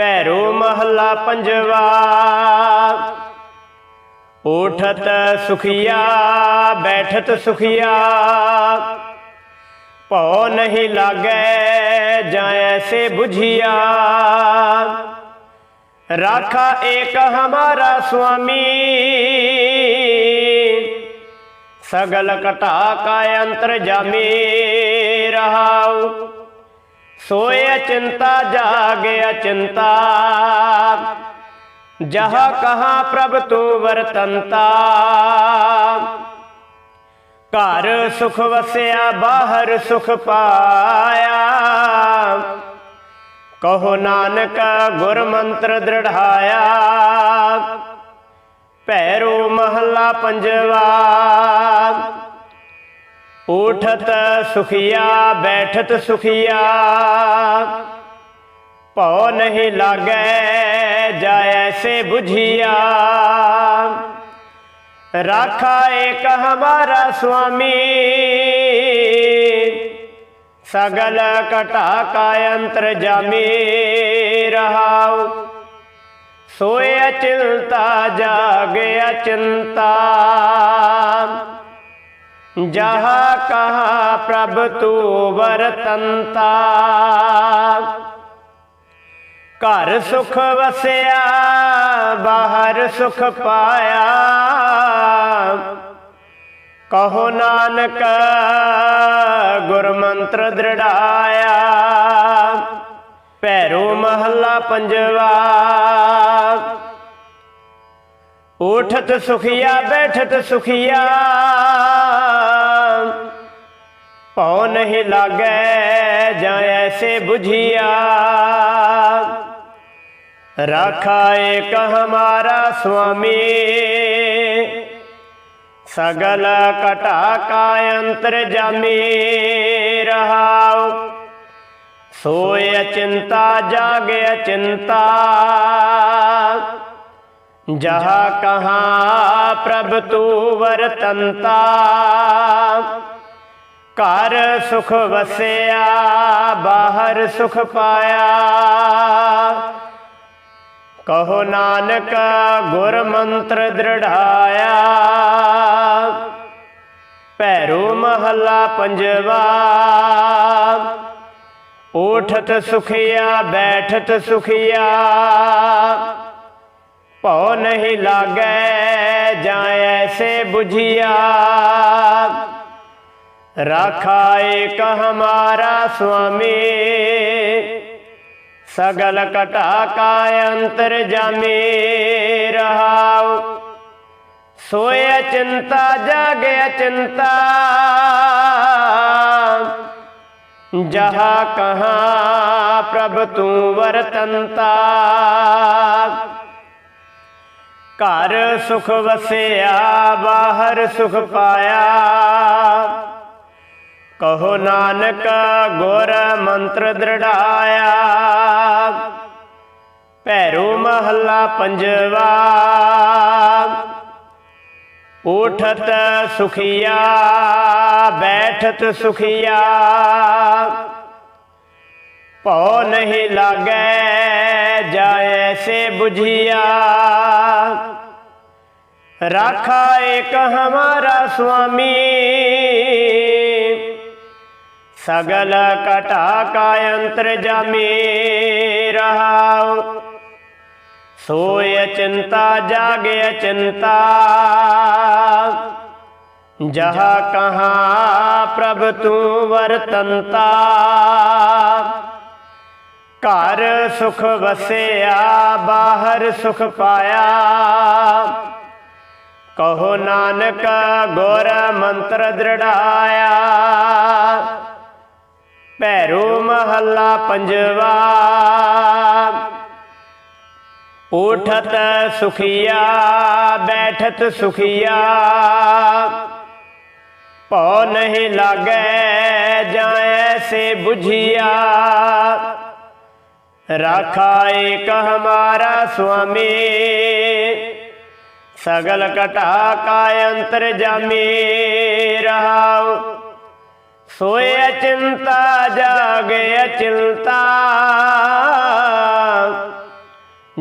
ਭੈਰੋ ਮਹੱਲਾ ਪੰਜਵਾ। ਉਠਤ ਸੁਖੀਆ ਬੈਠਤ ਸੁਖੀਆ। ਭਉ ਨਹੀਂ ਲਾਗੈ ਜਾਇ ਸੇ 부ਝਿਆ ਰਾਖਾ ਏਕ ਹਮਾਰਾ ਸੁਆਮੀ। ਸਗਲ ਕਟਾ ਕਾ ਅੰਤਰ ਜਾਮੀ। ਰਹਾਉ ਸੋਏ ਚਿੰਤਾ, ਜਾਗੇ ਅਚਿੰਤਾ ਜਹਾਂ ਕਹਾਂ ਪ੍ਰਭ ਤੂੰ ਵਰਤੰਤਾ। ਘਰ ਸੁਖ ਵਸਿਆ, ਬਾਹਰ ਸੁਖ ਪਾਇਆ। ਕਹੋ ਨਾਨਕ ਗੁਰ ਮੰਤਰ ਦ੍ਰਿੜਾਇਆ। ਭੈਰੋ ਮਹੱਲਾ ਪੰਜਵਾ। ਉਠਤ ਸੁਖੀਆ ਬੈਠਤ ਸੁਖੀਆ ਭਉ ਨਹੀਂ ਲਾਗੈ ਜਾਇ ਸੇ 부ਝਿਆ ਰਾਖਾ ਏਕ ਹਮਾਰਾ ਸੁਆਮੀ ਸਗਲ ਕਟਾ ਕਾ ਅੰਤਰ ਜਾਮੀ ਰਹਾਉ ਸੋਏ ਅਚਿੰਤਾ ਜਾਗੇ ਅਚਿੰਤਾ ਜਹਾਂ ਕਹਾ ਪ੍ਰਭ ਤੂ ਵਰਤੰਤਾ ਘਰ ਸੁਖ ਵਸਿਆ ਬਾਹਰ ਸੁਖ ਪਾਇਆ ਕਹੋ ਨਾਨਕ ਗੁਰ ਮੰਤਰ ਦ੍ਰਿੜਾਇਆ ਭੈਰੋ ਮਹੱਲਾ ਪੰਜਵਾ ਉਠਤ ਸੁਖੀਆ ਬੈਠਤ ਸੁਖੀਆ ਭਉ ਨਹੀਂ ਲਾਗੈ ਜਾਂ ਐਸੇ 부ਝਿਆ ਰਾਖਾ ਏਕ ਹਮਾਰਾ ਸੁਆਮੀ। ਸਗਲ ਕਟਾ ਕਾ ਅੰਤਰ ਜਾਮੀ ਰਹਾਉ। ਸੋਏ ਅਚਿੰਤਾ, ਜਾਗੇ ਅਚਿੰਤਾ। ਜਹਾਂ ਕਹਾਂ ਪ੍ਰਭ ਤੂ ਵਰਤੰਤਾ। ਘਰ ਸੁਖ ਵਸਿਆ, ਬਾਹਰ ਸੁਖ ਪਾਇਆ। ਕਹੋ ਨਾਨਕ ਗੁਰ ਮੰਤਰ ਦ੍ਰਿੜਾਇਆ। ਭੈਰੋ ਮਹੱਲਾ ਪੰਜਵਾ ਉਠਤ ਸੁਖਿਆ, ਬੈਠਤ ਸੁਖਿਆ। ਭਉ ਨਹੀਂ ਲਾਗੈ ਜਾਇ ਐਸੇ ਬੁਝਿਆ। ਝਿਆ ਰਾਖਾ ਏਕ ਹਮਾਰਾ ਸੁਆਮੀ ਸਗਲ ਕਟਾ ਕਾ ਅੰਤਰ ਜਾਮੀ ਰਹਾਉ ਸੋਏ ਚਿੰਤਾ ਜਾਗੇ ਚਿੰਤਾ ਜਹਾਂ ਕਹਾਂ ਪ੍ਰਭ ਤੂੰ ਵਰਤੰਤਾ ਘਰ ਸੁਖ ਵਸਿਆ ਬਾਹਰ ਸੁਖ ਪਾਇਆ ਕਹੋ ਨਾਨਕ ਗੁਰ ਮੰਤਰ ਦ੍ਰਿੜਾਇਆ। ਭੈਰੋ ਮਹੱਲਾ ਪੰਜਵਾ। ਉਠਤ ਸੁਖੀਆ, ਬੈਠਤ ਸੁਖੀਆ। ਭਉ ਨਹੀਂ ਲਾਗੇ ਜਾਇ ਸੇ 부ਝਿਆ ਰਾਖਾ ਏਕ ਹਮਾਰਾ ਸੁਆਮੀ। ਸਗਲ ਕਟਾ ਕਾ ਅੰਤਰ ਜਾਮੀ ਰਹਾਉ। ਸੋਇ ਚਿੰਤਾ, ਜਾਗੇ ਚਿੰਤਾ। ਜਹਾ ਕਹਾ, ਪ੍ਰਭ ਤੂੰ ਵਰਤੰਤਾ। ਘਰ ਸੁਖ ਵਸਿਆ, ਬਾਹਰ ਸੁਖ ਪਾਇਆ। ਕਹੋ ਨਾਨਕ ਗੁਰ ਮੰਤਰ ਦ੍ਰਿੜਾਇਆ। ਭੈਰੋ ਮਹੱਲਾ ਪੰਜਵਾ ਉਠਤ ਸੁਖੀਆ ਬੈਠਤ ਸੁਖੀਆ ਭਉ ਨਹੀਂ ਲਾਗੈ ਜਾਂ ਐਸੇ 부ਝਿਆ ਰਾਖਾ ਏਕ ਹਮਾਰਾ ਸੁਆਮੀ ਸਗਲ ਕਟਾ ਕਾ ਅੰਤਰ ਜਾਮੀ ਰਹਾਉ ਸੋਏ ਚਿੰਤਾ ਜਾਗੇ ਅਚਿੰਤਾ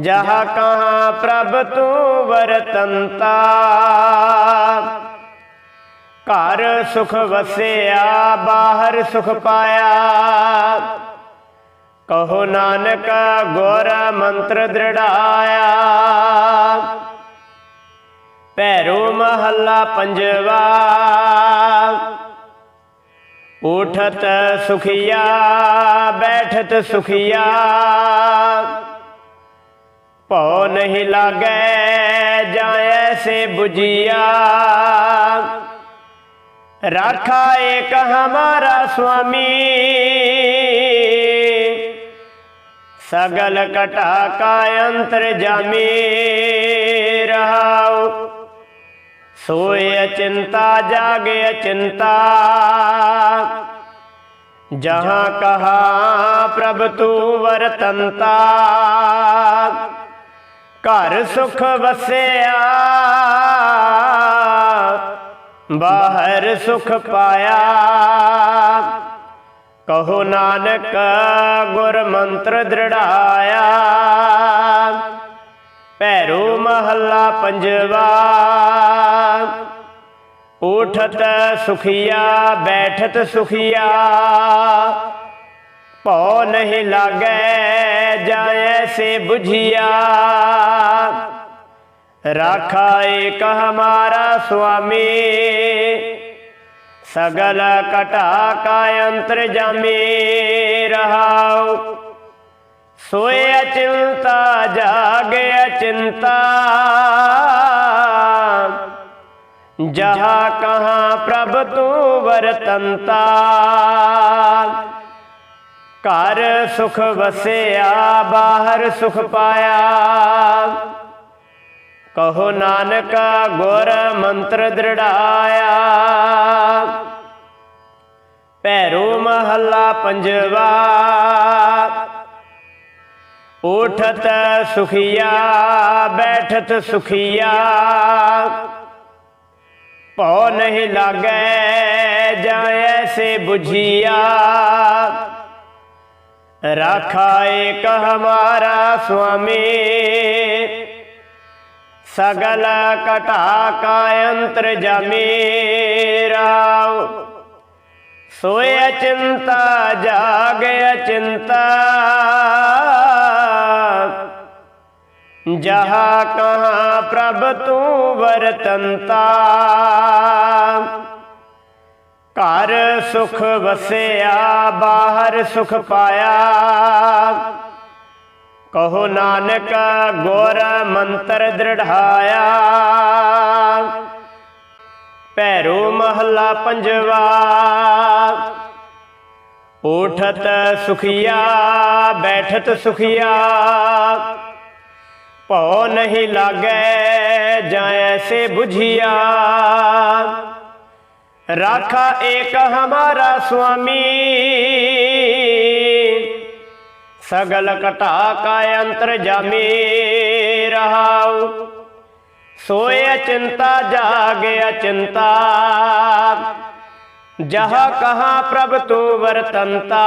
ਜਹਾਂ ਕਹਾਂ ਪ੍ਰਭ ਤੂੰ ਵਰਤੰਤਾ। ਘਰ ਸੁਖ ਵਸਿਆ ਬਾਹਰ ਸੁਖ ਪਾਇਆ। ਕਹੋ ਨਾਨਕ ਗੁਰ ਮੰਤਰ ਦ੍ਰਿੜਾਇਆ। ਪੈਰੋ ਮਹੱਲਾ ਪੰਜਵਾ। ਉਠਤ ਸੁਖੀਆ, ਬੈਠਤ ਸੁਖੀਆ। ਭਉ ਨਹੀਂ ਲਾਗੈ, ਜਾਏ ਸੇ 부ਜੀਆ ਰਾਖਾ ਏਕ ਹਮਾਰਾ ਸੁਆਮੀ। ਸਗਲ ਕਟਾ ਕਾ ਅੰਤਰ ਜਾਮੀ। ਰਹਾਉ ਸੋਏ ਅਚਿੰਤਾ, ਜਾਗੇ ਅਚਿੰਤਾ। ਜਹਾਂ ਕਹਾ ਪ੍ਰਭ ਤੂੰ ਵਰਤੰਤਾ। ਘਰ ਸੁਖ ਵਸਿਆ, ਬਾਹਰ ਸੁਖ ਪਾਇਆ। ਕਹੋ ਨਾਨਕ ਗੁਰ ਮੰਤਰ ਦ੍ਰਿੜਾਇਆ। ਪੈਰੋ ਮਹੱਲਾ ਪੰਜਵਾ। ਉਠਤ ਸੁਖੀਆ, ਬੈਠਤ ਸੁਖੀਆ। ਭਉ ਨਹੀਂ ਲਾਗੈ, ਜਾਏ ਸੇ 부ਝਿਆ ਰਾਖਾ ਏਕ ਹਮਾਰਾ ਸੁਆਮੀ। ਸਗਲ ਕਟਾ ਕਾ ਅੰਤਰ ਜਾਮੀ। ਰਹਾਉ ਸੋਏ ਚਿੰਤਾ ਜਾਗਿਆ ਚਿੰਤਾ। ਜਹਾ ਕਹਾਂ ਪ੍ਰਭ ਤੂੰ ਵਰਤੰਤਾ। ਘਰ ਸੁਖ ਵਸਿਆ, ਬਾਹਰ ਸੁਖ ਪਾਇਆ। ਕਹੋ ਨਾਨਕ, ਗੁਰ ਮੰਤਰ ਦ੍ਰਿੜਾਇਆ। ਪੈਰੋ ਮਹੱਲਾ ਪੰਜਵਾ। ਉਠਤ ਸੁਖੀਆ, ਬੈਠਤ ਸੁਖੀਆ। ਭਉ ਨਹੀਂ ਲਾਗੈ ਜਾਏ ਸੇ 부ਝਿਆ ਰਾਖਾ ਏਕ ਹਮਾਰਾ ਸੁਆਮੀ। ਸਗਲ ਕਟਾ ਕਾ ਅੰਤਰ ਜਾਮੀ ਰਾਉ। ਸੋਏ ਅਚਿੰਤਾ, ਜਾਗ ਅਚਿੰਤਾ। ਜਹਾ ਕਹਾਂ ਪ੍ਰਭ ਤੂੰ ਵਰਤੰਤਾ। ਘਰ ਸੁਖ ਵਸਿਆ, ਬਾਹਰ ਸੁਖ ਪਾਇਆ। ਕਹੋ ਨਾਨਕ, ਗੁਰ ਮੰਤਰ ਦ੍ਰਿੜਾਇਆ ਪੈਰੋ ਮਹੱਲਾ ਪੰਜਵਾ ਉਠਤ ਸੁਖੀਆ, ਬੈਠਤ ਸੁਖੀਆ। ਭਉ ਨਹੀਂ ਲਾਗੈ ਜਾਏ ਸੇ 부ਝਿਆ ਰਾਖਾ ਏਕ ਹਮਾਰਾ ਸੁਆਮੀ ਸਗਲ ਕਟਾ ਕਾ ਅੰਤਰ ਜਾਮੀ ਰਹਾਉ ਸੋਏ ਅਚਿੰਤਾ ਜਾਗੇ ਅਚਿੰਤਾ ਜਹਾਂ ਕਹਾ ਪ੍ਰਭ ਤੂੰ ਵਰਤੰਤਾ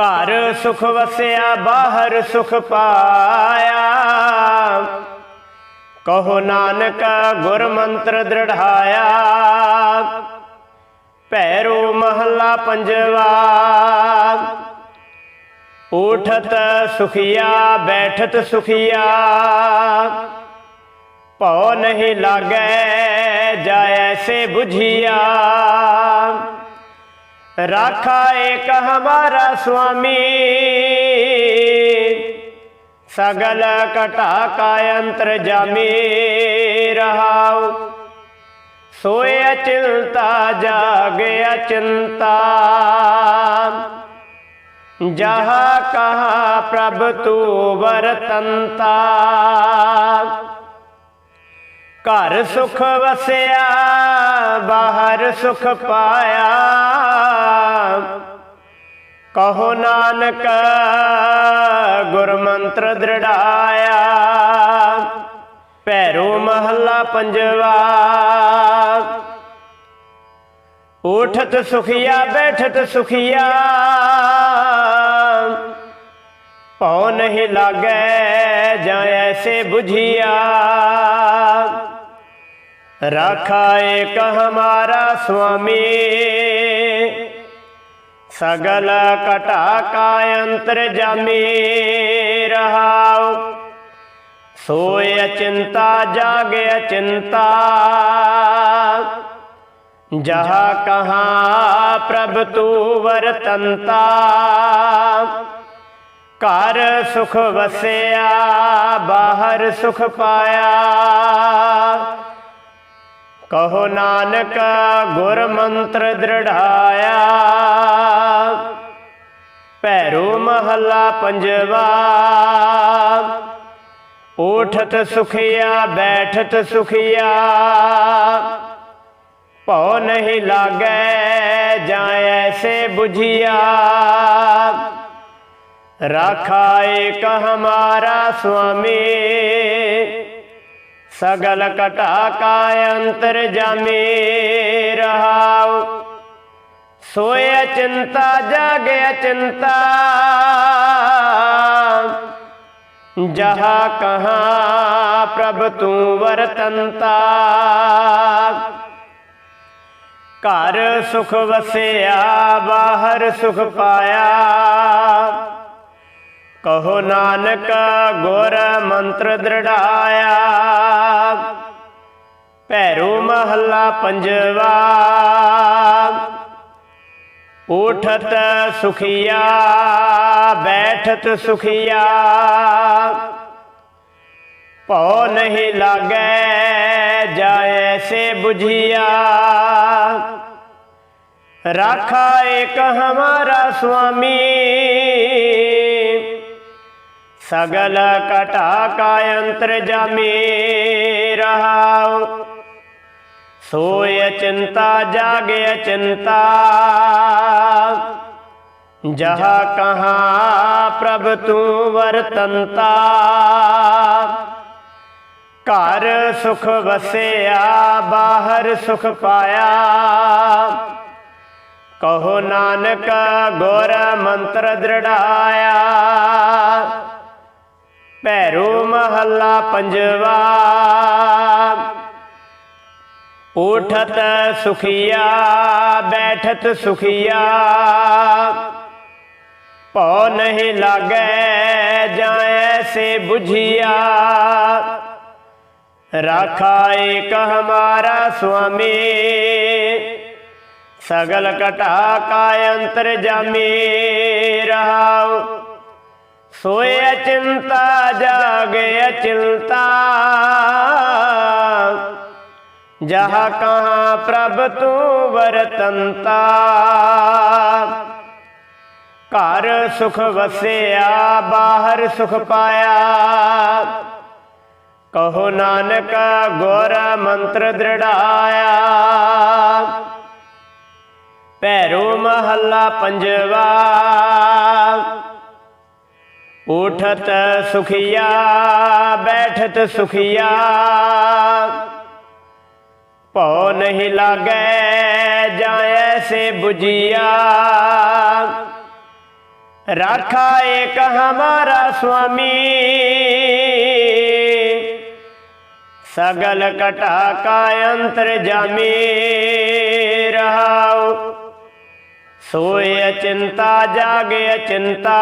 ਘਰ ਸੁਖ ਵਸਿਆ, ਬਾਹਰ ਸੁਖ ਪਾਇਆ। ਕਹੋ ਨਾਨਕ ਗੁਰ ਮੰਤਰ ਦ੍ਰਿੜਾਇਆ ਭੈਰੋ ਮਹੱਲਾ ਪੰਜਵਾ। ਉਠਤ ਸੁਖੀਆ, ਬੈਠਤ ਸੁਖੀਆ। ਭਉ ਨਹੀਂ ਲਾਗੈ ਜਾ ਐਸੇ 부ਝਿਆ ਰਾਖਾ ਏਕ ਹਮਾਰਾ ਸੁਆਮੀ ਸਗਲ ਕਟਾ ਕਾ ਅੰਤਰ ਜਾਮੀ ਰਹਾਉ ਸੋਏ ਅਚਿੰਤਾ ਜਾਗ ਅਚਿੰਤਾ ਜਹਾਂ ਕਹਾ ਪ੍ਰਭ ਤੂੰ ਵਰਤੰਤਾ ਘਰ ਸੁਖ ਵਸਿਆ, ਬਾਹਰ ਸੁਖ ਪਾਇਆ। ਕਹੋ ਨਾਨਕ ਗੁਰ ਮੰਤਰ ਦ੍ਰਿੜਾਇਆ। ਪੈਰੋ ਮਹੱਲਾ ਪੰਜਵਾ, ਉਠਤ ਸੁਖੀਆ, ਬੈਠਤ ਸੁਖੀਆ। ਭਉ ਨਹੀਂ ਲਾਗੈ ਜਾਂ ਐਸੇ ਬੁਝਿਆ। ਝਿਆ ਰਾਖਾ ਏਕ ਹਮਾਰਾ ਸੁਆਮੀ ਸਗਲ ਕਟਾ ਕਾ ਅੰਤਰ ਜਾਮੀ ਰਹਾਉ ਸੋਇ ਅਚਿੰਤਾ ਜਾਗ ਅਚਿੰਤਾ ਜਹਾ ਕਹਾ ਪ੍ਰਭ ਤੂ ਵਰਤੰਤਾ ਘਰ ਸੁਖ ਵਸਿਆ ਬਾਹਰ ਸੁਖ ਪਾਇਆ ਕਹੋ ਨਾਨਕ ਗੁਰ ਮੰਤਰ ਦ੍ਰਿੜਾਇਆ। ਪੈਰੋ ਮਹੱਲਾ ਪੰਜਵਾ। ਉਠਤ ਸੁਖਿਆ, ਬੈਠਤ ਸੁਖਿਆ। ਭਉ ਨਹੀਂ ਲਾਗੈ ਜਾਂ ਐਸੇ 부ਝਿਆ ਰਾਖਾ ਏਕ ਹਮਾਰਾ ਸੁਆਮੀ। ਸਗਲ ਕਟਾ ਕਾ ਅੰਤਰ ਜਾਮੇ ਰਹਾਉ। ਸੋਇ ਚਿੰਤਾ ਜਾਗੇ ਚਿੰਤਾ ਜਹਾ ਕਹਾ ਪ੍ਰਭ ਤੂੰ ਵਰਤੰਤਾ। ਘਰ ਸੁਖ ਵਸਿਆ, ਬਾਹਰ ਸੁਖ ਪਾਇਆ। ਕਹੋ ਨਾਨਕ ਗੁਰ ਮੰਤਰ ਦ੍ਰਿੜਾਇਆ। ਭੈਰੂ ਮਹੱਲਾ ਪੰਜਵਾ। ਉਠਤ ਸੁਖੀਆ, ਬੈਠਤ ਸੁਖੀਆ। ਭਉ ਨਹੀਂ ਲਾਗੇ, ਜਾਏ ਸੇ 부ਝਿਆ ਰਾਖਾ ਏਕ ਹਮਾਰਾ ਸੁਆਮੀ। ਸਗਲ ਕਟਾ ਕਾ ਅੰਤਰ ਜਾਮੇ ਰਹਾਉ। ਸੋਇ ਚਿੰਤਾ, ਜਾਗੇ ਚਿੰਤਾ। ਜਹਾ ਕਹਾ, ਪ੍ਰਭ ਤੂੰ ਵਰਤੰਤਾ। ਘਰ ਸੁਖ ਵਸਿਆ, ਬਾਹਰ ਸੁਖ ਪਾਇਆ। ਕਹੋ ਨਾਨਕ ਗੁਰ ਮੰਤਰ ਦ੍ਰਿੜਾਇਆ। ਭੈਰੂ ਮਹੱਲਾ ਪੰਜਵਾ ਉਠਤ ਸੁਖੀਆ ਬੈਠਤ ਸੁਖੀਆ ਭਉ ਨਹੀਂ ਲਾਗੈ ਜਾਂ ਐਸੇ 부ਝਿਆ ਰਾਖਾ ਏਕ ਹਮਾਰਾ ਸੁਆਮੀ ਸਗਲ ਕਟਾ ਕਾ ਅੰਤਰ ਜਾਮੇ ਰਹਾਉ ਸੋਇ ਚਿੰਤਾ ਜਾਗੇ ਚਿੰਤਾ ਜਹਾ ਕਹਾ ਪ੍ਰਭ ਤੂੰ ਵਰਤੰਤਾ। ਘਰ ਸੁਖ ਵਸਿਆ ਬਾਹਰ ਸੁਖ ਪਾਇਆ। ਕਹੋ ਨਾਨਕ ਗੁਰ ਮੰਤਰ ਦ੍ਰਿੜਾਇਆ। ਭੈਰੂ ਮਹੱਲਾ ਪੰਜਵਾ। ਉਠਤ ਸੁਖੀਆ, ਬੈਠਤ ਸੁਖੀਆ। ਭਉ ਨਹੀਂ ਲਾਗੈ ਜਾਂ ਐਸੇ 부ਝਿਆ ਰਾਖਾ ਏਕ ਹਮਾਰਾ ਸੁਆਮੀ। ਸਗਲ ਕਟਾ ਕਾ ਅੰਤਰ ਜਾਮੇ। ਰਹਾਉ ਸੋਇ ਚਿੰਤਾ ਜਾਗੇ ਚਿੰਤਾ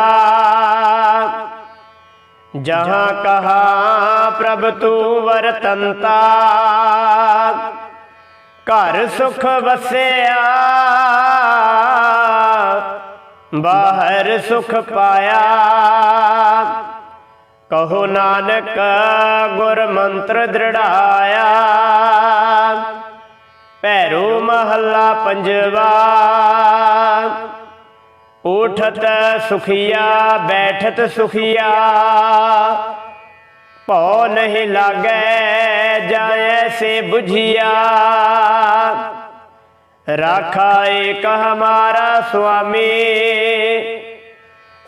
ਜਹਾਂ ਕਹਾ ਪ੍ਰਭ ਤੂੰ ਵਰਤੰਤਾ। ਘਰ ਸੁਖ ਵਸਿਆ, ਬਾਹਰ ਸੁਖ ਪਾਇਆ। ਕਹੋ ਨਾਨਕ ਗੁਰ ਮੰਤਰ ਦ੍ਰਿੜਾਇਆ। ਭੈਰੂ ਮਹੱਲਾ ਪੰਜਵਾ। ਉਠਤ ਸੁਖੀਆ, ਬੈਠਤ ਸੁਖੀਆ। ਭਉ ਨਹੀਂ ਲਾਗੈ, ਜਾਏ ਸੇ 부ਝਿਆ ਰਾਖਾ ਏਕ ਹਮਾਰਾ ਸੁਆਮੀ।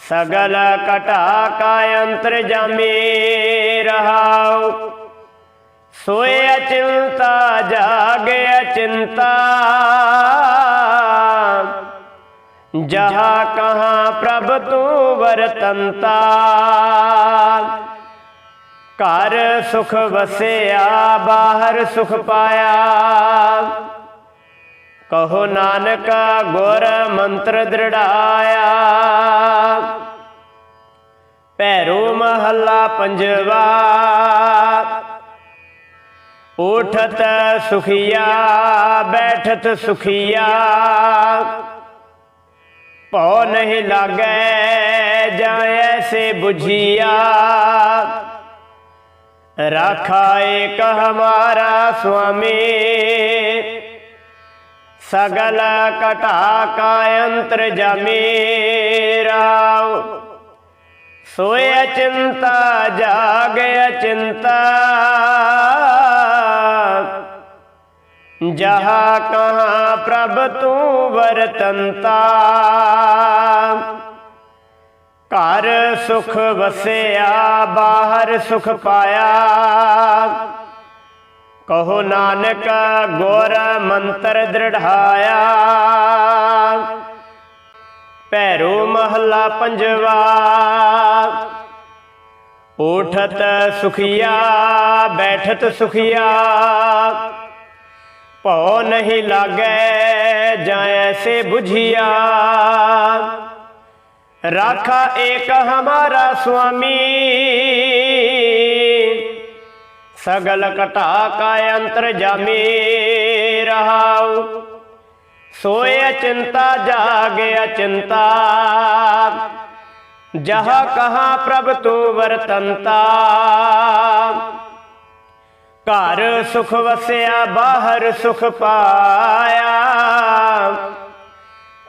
ਸਗਲ ਕਟਾ ਕਾ ਅੰਤਰ ਜਾਮੇ। ਰਹਾਉ ਸੋਏ ਅਚਿੰਤਾ ਜਾਗਿਆ ਚਿੰਤਾ। ਜਹਾ ਕਹਾਂ ਪ੍ਰਭ ਤੂੰ ਵਰਤੰਤਾ। ਘਰ ਸੁਖ ਵਸਿਆ, ਬਾਹਰ ਸੁਖ ਪਾਇਆ। ਕਹੋ ਨਾਨਕ, ਗੁਰ ਮੰਤਰ ਦ੍ਰਿੜਾਇਆ। ਪੈਰੋ ਮਹੱਲਾ ਪੰਜਵਾ। ਉਠਤ ਸੁਖੀਆ, ਬੈਠਤ ਸੁਖੀਆ। ਭਉ ਨਹੀਂ ਲਾਗੈ, ਜਾਏ ਐਸੇ 부ਝੀਆ ਰਾਖਾ ਏਕ ਹਮਾਰਾ ਸੁਆਮੀ। ਸਗਲ ਕਟਾ ਕਾ ਅੰਤਰ ਜਾਮੀ। ਰਾਉ ਸੋਇ ਚਿੰਤਾ ਜਾਗ ਚਿੰਤਾ ਜਹਾ ਕਹਾਂ ਪ੍ਰਭ ਤੂੰ ਵਰਤੰਤਾ। ਘਰ ਸੁਖ ਵਸਿਆ, ਬਾਹਰ ਸੁਖ ਪਾਇਆ। ਕਹੋ ਨਾਨਕ, ਗੁਰ ਮੰਤਰ ਦ੍ਰਿੜਾਇਆ ਪੈਰੋ ਮਹੱਲਾ ਪੰਜਵਾ ਉਠਤ ਸੁਖੀਆ, ਬੈਠਤ ਸੁਖੀਆ। ਭਉ ਨਹੀਂ ਲਾਗੈ ਜਾਏ ਸੇ 부ਝੀਆ ਰਾਖਾ ਏਕ ਹਮਾਰਾ ਸੁਆਮੀ ਸਗਲ ਕਟਾ ਕਾ ਅੰਤਰ ਜਾਮੀ ਰਹਾਉ ਸੋਏ ਚਿੰਤਾ ਜਾਗੇ ਅਚਿੰਤਾ ਜਹਾ ਕਹਾ ਪ੍ਰਭ ਤੂੰ ਵਰਤੰਤਾ ਘਰ ਸੁਖ ਵਸਿਆ, ਬਾਹਰ ਸੁਖ ਪਾਇਆ।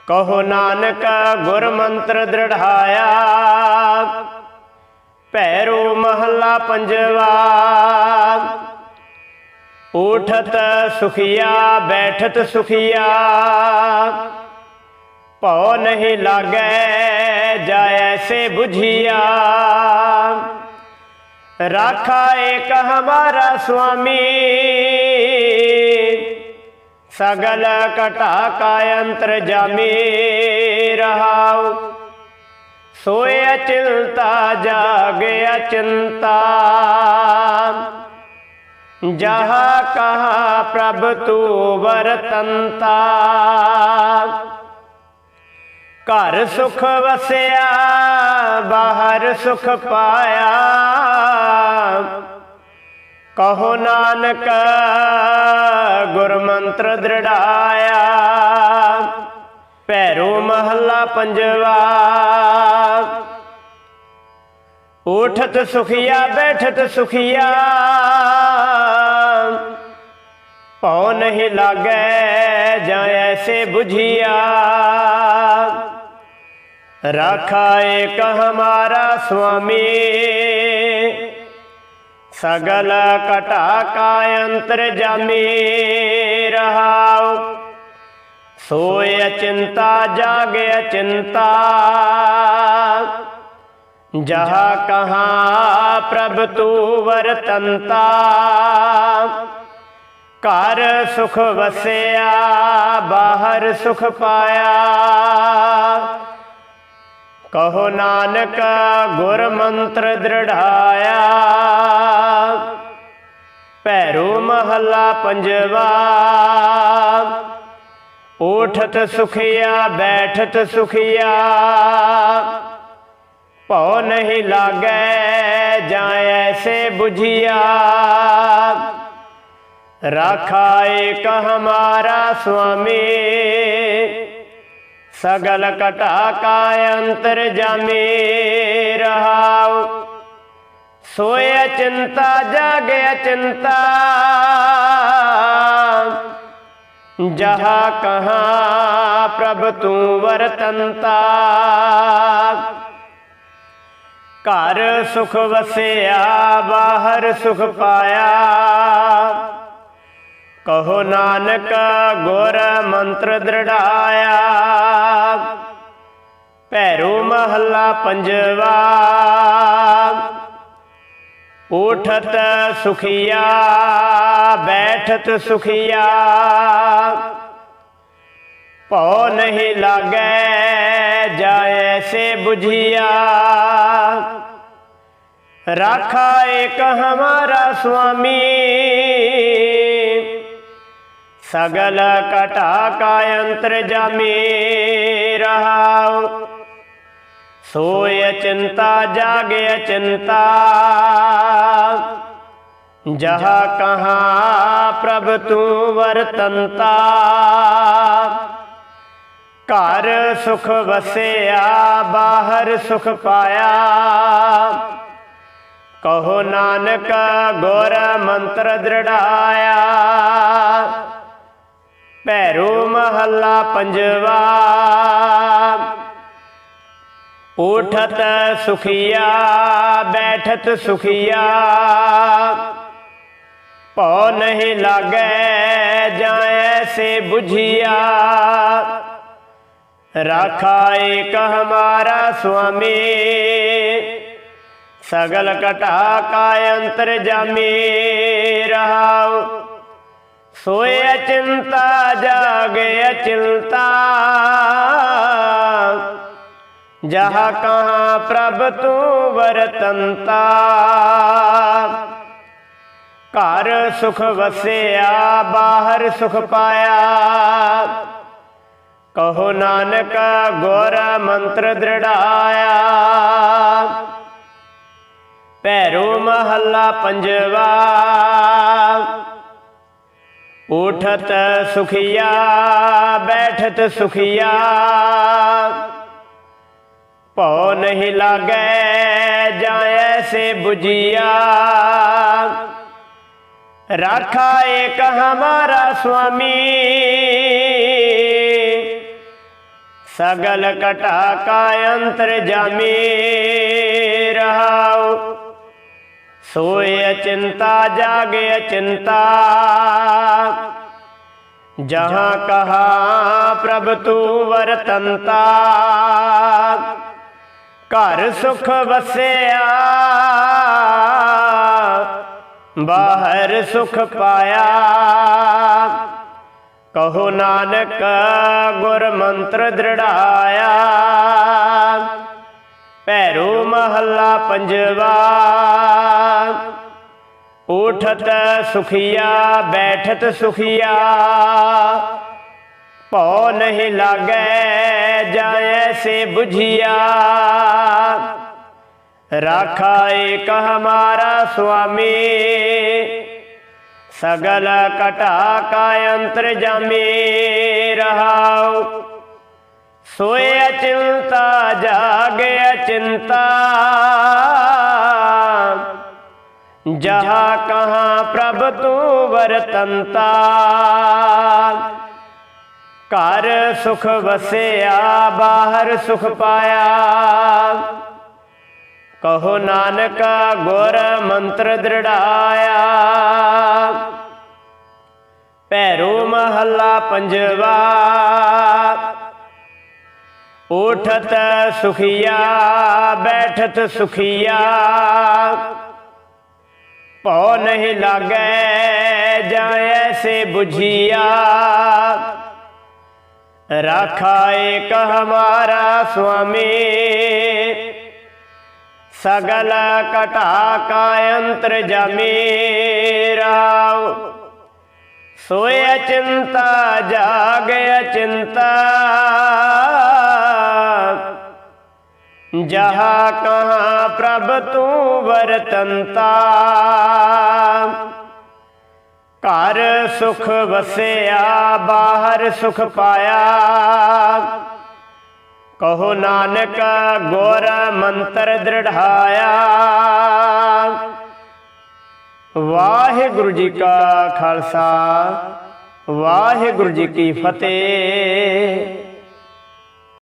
ਕਹੋ ਨਾਨਕ ਗੁਰ ਮੰਤਰ ਦ੍ਰਿੜਾਇਆ ਭੈਰੋ ਮਹੱਲਾ ਪੰਜਵਾ। ਉਠਤ ਸੁਖੀਆ, ਬੈਠਤ ਸੁਖੀਆ। ਭਉ ਨਹੀਂ ਲਾਗੈ ਜਾ ਐਸੇ 부ਝੀਆ ਰਾਖਾ ਏਕ ਹਮਾਰਾ ਸੁਆਮੀ ਸਗਲ ਕਟਾ ਕਾ ਅੰਤਰ ਜਾਮੀ ਰਹਾਉ ਸੋਏ ਚਿੰਤਾ ਜਾਗਿਆ ਚਿੰਤਾ ਜਹਾ ਕਹਾ ਪ੍ਰਭ ਤੂ ਵਰਤੰਤਾ ਘਰ ਸੁਖ ਵਸਿਆ, ਬਾਹਰ ਸੁਖ ਪਾਇਆ। ਕਹੋ ਨਾਨਕ ਗੁਰ ਮੰਤਰ ਦ੍ਰਿੜਾਇਆ। ਪੈਰੋ ਮਹੱਲਾ ਪੰਜਵਾ, ਉਠਤ ਸੁਖੀਆ, ਬੈਠਤ ਸੁਖੀਆ। ਭਉ ਨਹੀਂ ਲਾਗੈ ਜਾਂ ਐਸੇ ਬੁਝਿਆ। ਝੀਆ ਰਾਖਾ ਏਕ ਹਮਾਰਾ ਸੁਆਮੀ ਸਗਲ ਕਟਾ ਕਾ ਅੰਤਰ ਜਾਮੀ ਰਹਾਉ ਸੋਇ ਚਿੰਤਾ ਜਾਗੇ ਚਿੰਤਾ ਜਹਾ ਕਹਾ ਪ੍ਰਭ ਤੂ ਵਰਤੰਤਾ ਘਰ ਸੁਖ ਵਸਿਆ ਬਾਹਰ ਸੁਖ ਪਾਇਆ ਕਹੋ ਨਾਨਕ ਗੁਰ ਮੰਤਰ ਦ੍ਰਿੜਾਇਆ। ਪੈਰੋ ਮਹੱਲਾ ਪੰਜਵਾ। ਉਠਤ ਸੁਖੀਆ, ਬੈਠਤ ਸੁਖਿਆ। ਭਉ ਨਹੀਂ ਲਾਗੈ ਜਾਏ ਐਸੇ 부ਝੀਆ ਰਾਖਾ ਏਕ ਹਮਾਰਾ ਸੁਆਮੀ। ਸਗਲ ਕਟਾ ਕਾ ਅੰਤਰ ਜਾਮੀ ਰਹਾਉ। ਸੋਇ ਚਿੰਤਾ ਜਾਗੇ ਚਿੰਤਾ। ਜਹਾ ਕਹਾ ਪ੍ਰਭ ਤੂੰ ਵਰਤੰਤਾ। ਘਰ ਸੁਖ ਵਸਿਆ, ਬਾਹਰ ਸੁਖ ਪਾਇਆ। ਕਹੋ ਨਾਨਕ ਗੁਰ ਮੰਤਰ ਦ੍ਰਿੜਾਇਆ। ਪੈਰੋ ਮਹੱਲਾ ਪੰਜਵਾ। ਉਠਤ ਸੁਖੀਆ, ਬੈਠਤ ਸੁਖੀਆ। ਭਉ ਨਹੀਂ ਲਾਗੈ, ਜਾਏ ਸੇ 부ਝਿਆ ਰਾਖਾ ਏਕ ਹਮਾਰਾ ਸੁਆਮੀ। ਸਗਲ ਕਟਾ ਕਾ ਅੰਤਰ ਜਾਮੀ ਰਹਾਉ। ਸੋਇ ਚਿੰਤਾ, ਜਾਗੇ ਚਿੰਤਾ। ਜਹਾ ਕਹਾ, ਪ੍ਰਭ ਤੂੰ ਵਰਤੰਤਾ। ਘਰ ਸੁਖ ਵਸਿਆ, ਬਾਹਰ ਸੁਖ ਪਾਇਆ। ਕਹੋ ਨਾਨਕ ਗੁਰ ਮੰਤਰ ਦ੍ਰਿੜਾਇਆ। ਭੈਰੋ ਮਹੱਲਾ ਪੰਜਵਾ ਉਠਤ ਸੁਖੀਆ ਬੈਠਤ ਸੁਖੀਆ ਭਉ ਨਹੀਂ ਲਾਗੈ ਜਾਏ ਸੇ 부ਝਿਆ ਰਾਖਾ ਏਕ ਹਮਾਰਾ ਸੁਆਮੀ ਸਗਲ ਕਟਾ ਕਾ ਅੰਤਰ ਜਾਮੀ ਰਹਾਉ ਸੋਏ ਚਿੰਤਾ, ਜਾਗੇ ਚਿੰਤਾ ਜਹਾ ਕਹਾ ਪ੍ਰਭ ਤੂੰ ਵਰਤੰਤਾ। ਘਰ ਸੁਖ ਵਸਿਆ, ਬਾਹਰ ਸੁਖ ਪਾਇਆ। ਕਹੋ ਨਾਨਕ, ਗੁਰ ਮੰਤਰ ਦ੍ਰਿੜਾਇਆ। ਭੈਰੋ ਮਹੱਲਾ ਪੰਜਵਾ। ਉਠਤ ਸੁਖੀਆ, ਬੈਠਤ ਸੁਖੀਆ। ਭਉ ਨਹੀਂ ਲਾਗੈ, ਜਾਏ ਸੇ 부ਝਿਆ ਰਾਖਾ ਏਕ ਹਮਾਰਾ ਸੁਆਮੀ। ਸਗਲ ਕਟਾ ਕਾ ਅੰਤਰ ਜਾਮੀ। ਰਹਾਉ ਸੋਏ ਚਿੰਤਾ ਜਾਗੇ ਚਿੰਤਾ ਜਹਾਂ ਕਹਾ ਪ੍ਰਭ ਤੂੰ ਵਰਤੰਤਾ। ਘਰ ਸੁਖ ਵਸਿਆ, ਬਾਹਰ ਸੁਖ ਪਾਇਆ। ਕਹੋ ਨਾਨਕ ਗੁਰ ਮੰਤਰ ਦ੍ਰਿੜਾਇਆ। ਭੈਰੋ ਮਹੱਲਾ ਪੰਜਵਾ। ਉਠਤ ਸੁਖੀਆ, ਬੈਠਤ ਸੁਖੀਆ। ਭਉ ਨਹੀਂ ਲਾਗੈ, ਜਾਏ ਸੇ 부ਝਿਆ ਰਾਖਾ ਏਕ ਹਮਾਰਾ ਸੁਆਮੀ। ਸਗਲ ਕਟਾ ਕਾ ਅੰਤਰ ਜਾਮੀ ਰਹਾਉ। ਸੋਏ ਚਿੰਤਾ ਜਾਗੇ ਚਿੰਤਾ ਜਹਾ ਕਹਾ ਪ੍ਰਭ ਤੂੰ ਵਰਤੰਤਾ। ਘਰ ਸੁਖ ਵਸਿਆ, ਬਾਹਰ ਸੁਖ ਪਾਇਆ। ਕਹੋ ਨਾਨਕ, ਗੁਰ ਮੰਤਰ ਦ੍ਰਿੜਾਇਆ। ਭੈਰੋ ਮਹੱਲਾ ਪੰਜਵਾ। ਉਠਤ ਸੁਖੀਆ, ਬੈਠਤ ਸੁਖੀਆ। ਭਉ ਨਹੀਂ ਲਾਗੈ ਜਾਏ ਸੇ 부ਝਿਆ ਰਾਖਾ ਏਕ ਹਮਾਰਾ ਸੁਆਮੀ। ਸਗਲ ਕਟਾ ਕਾ ਅੰਤਰ ਜਾਮੀ ਰਾਉ। ਸੋਏ ਚਿੰਤਾ ਜਾਗ ਚਿੰਤਾ ਜਹਾ ਕਹਾ ਪ੍ਰਭ ਤੂੰ ਵਰਤੰਤਾ। ਘਰ ਸੁਖ ਵਸਿਆ, ਬਾਹਰ ਸੁਖ ਪਾਇਆ। ਕਹੋ ਨਾਨਕ, ਗੁਰ ਮੰਤਰ ਦ੍ਰਿੜਾਇਆ ਵਾਹਿਗੁਰੂ ਜੀ ਕਾ ਖਾਲਸਾ, ਵਾਹਿਗੁਰੂ ਜੀ ਕੀ ਫਤਿਹ।